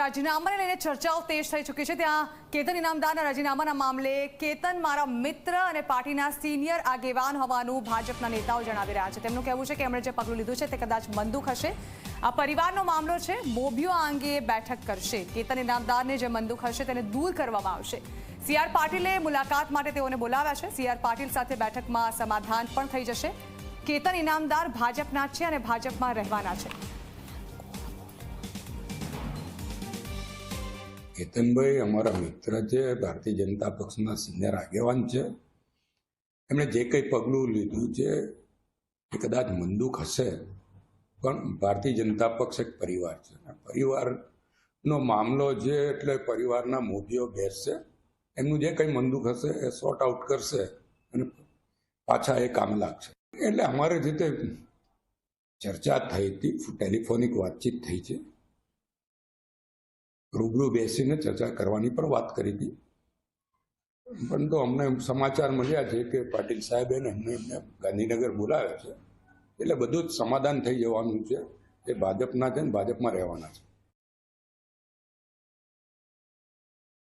રાજીનામાને લઈને ચર્ચાઓ તેજ થઈ ચૂકી છે. ત્યાં કેતન ઇનામદારના રાજીનામાના મામલે કેતન મારા મિત્ર અને પાર્ટીના સિનિયર આગેવાન હોવાનું ભાજપના નેતાઓ જણાવી રહ્યા છે. તેમનું કહેવું છે કે એમણે જે પગલું લીધું છે તે કદાચ મંદુક હશે. આ પરિવારનો મામલો છે. મોભીઓ આ અંગે બેઠક કરશે. કેતન ઇનામદારને જે મંદુક હશે તેને દૂર કરવામાં આવશે. સીઆર પાટીલે મુલાકાત માટે તેઓને બોલાવ્યા છે. સીઆર પાટીલ સાથે બેઠકમાં સમાધાન પણ થઈ જશે. કેતન ઇનામદાર ભાજપના છે અને ભાજપમાં રહેવાના છે. કેતનભાઈ અમારા મિત્ર છે, ભારતીય જનતા પક્ષના સિનિયર આગેવાન છે. એમણે જે કંઈ પગલું લીધું છે એ કદાચ મંદુક હશે, પણ ભારતીય જનતા પક્ષ એક પરિવાર છે. પરિવારનો મામલો છે એટલે પરિવારના મોભીઓ બેસશે, એમનું જે કંઈ મંદુક હશે એ સોર્ટ આઉટ કરશે અને પાછા એ કામ લાગશે. એટલે અમારે જે તે ચર્ચા થઈ હતી, ટેલિફોનિક વાતચીત થઈ છે. રૂબરૂ બેસીને ચર્ચા કરવાની પણ વાત કરી હતી. પણ અમને સમાચાર મળ્યા છે કે પાટીલ સાહેબે અમને એમને ગાંધીનગર બોલાવ્યા છે. એટલે બધું જ સમાધાન થઈ જવાનું છે. એ ભાજપના છે ને ભાજપમાં રહેવાના છે.